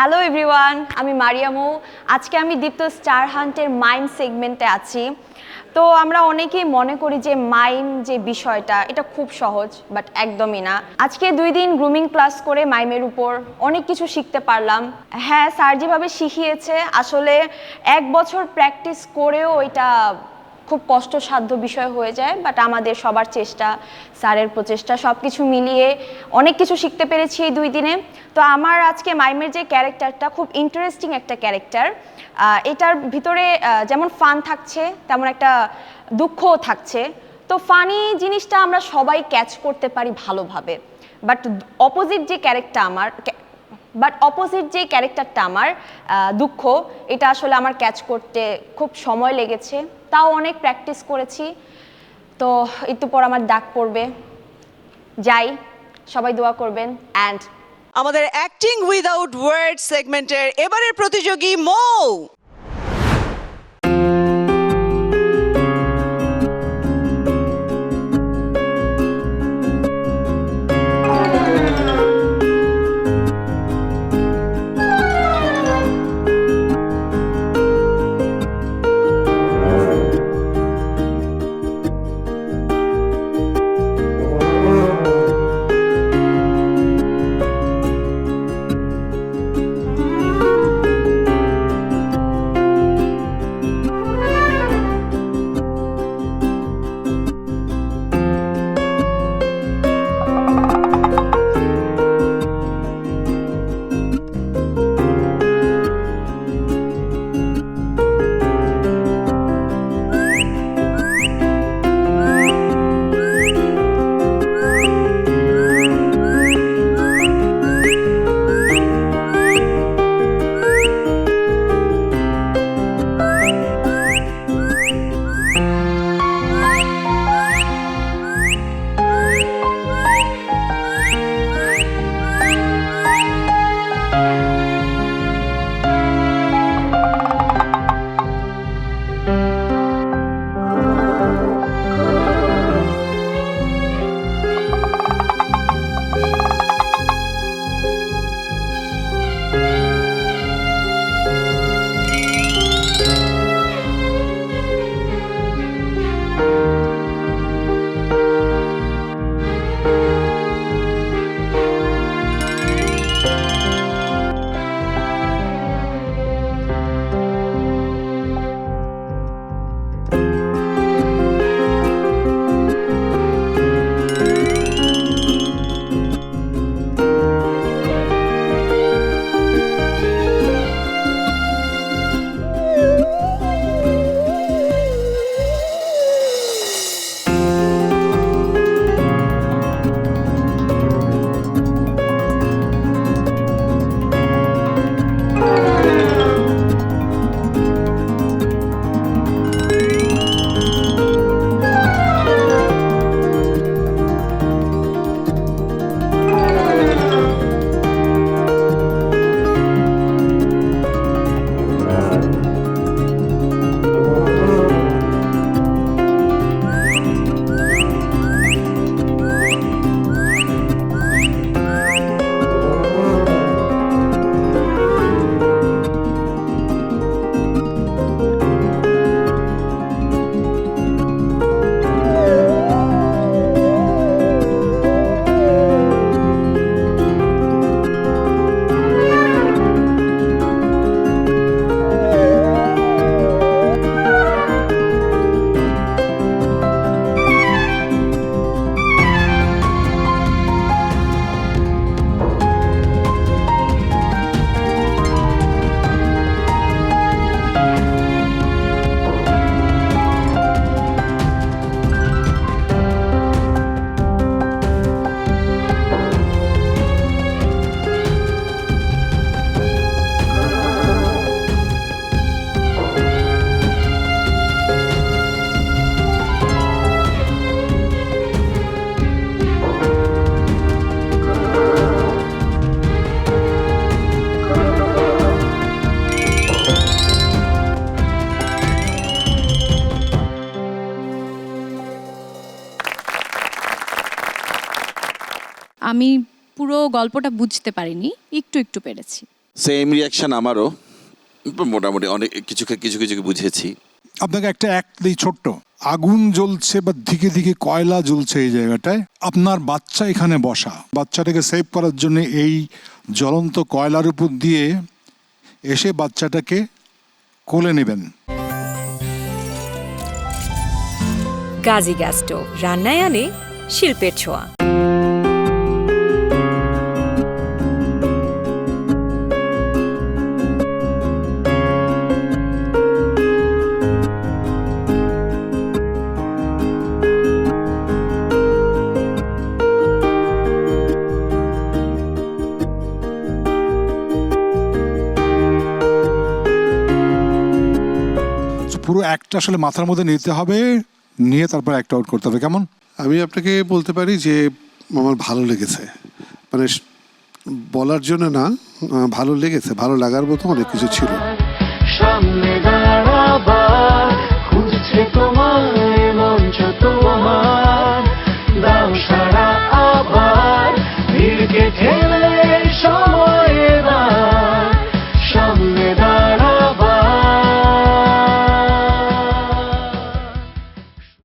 Hello everyone আমি মারিয়ামু। আজকে আমি দীপ্ত স্টার হান্টের মাইম সেগমেন্টে আছি। তো আমরা অনেকেই মনে করি যে মাইম যে বিষয়টা, এটা খুব সহজ বাট একদমই না। আজকে দুই দিন গ্রুমিং ক্লাস করে মাইমের উপর অনেক কিছু শিখতে পারলাম। হ্যাঁ স্যার যেভাবে শিখিয়েছে, আসলে এক বছর প্র্যাকটিস করেও এটা খুব কষ্টসাধ্য বিষয় হয়ে যায় বাট আমাদের সবার চেষ্টা, স্যারের প্রচেষ্টা সব কিছু মিলিয়ে অনেক কিছু শিখতে পেরেছি এই দুই দিনে। তো আমার আজকে মাইমের যে ক্যারেক্টারটা খুব ইন্টারেস্টিং একটা ক্যারেক্টার এটার ভিতরে যেমন ফান থাকছে, তেমন একটা দুঃখও থাকছে। তো ফানি জিনিসটা আমরা সবাই ক্যাচ করতে পারি ভালোভাবে। বাট অপোজিট যে ক্যারেক্টার আমার বাট অপোজিট যে ক্যারেক্টারটা আমার দুঃখ, এটা আসলে আমার ক্যাচ করতে খুব সময় লেগেছে। তাও অনেক প্র্যাকটিস করেছি। তো একটু পর আমার ডাক পড়বে। যাই, সবাই দোয়া করবেন। অ্যান্ড আমাদের অ্যাক্টিং উইদাউট ওয়ার্ড সেগমেন্টের এবারের প্রতিযোগী মৌ। আমি পুরো গল্পটা বুঝতে পারিনি একটু একটু পেরেছি। সেম রিয়াকশন আমারও। মোটামুটি অনেক কিছু কিছু কিছু বুঝেছি। আপনাকে একটা অ্যাক্ট দিই ছোট্ট। আগুন জ্বলছে বা দিকে দিকে কয়লা জ্বলছে এই জায়গাটায় আপনার বাচ্চা এখানে বসা। বাচ্চাটাকে সেভ করার জন্য এই জ্বলন্ত কয়লার উপর দিয়ে এসে বাচ্চাটাকে কোলে নেবেন। গাজী গ্যাস্টো রান্নায় আনে শিল্পের ছোঁয়া। পুরো একটা আসলে মাথার মধ্যে নিতে হবে নিয়ে তারপর একটা আউট করতে হবে। কেমন? আমি আপনাকে বলতে পারি যে আমার ভালো লেগেছে। মানে বলার জন্য না ভালো লেগেছে ভালো লাগার মতো অনেক কিছু ছিল। সামনে মঞ্চ তোমার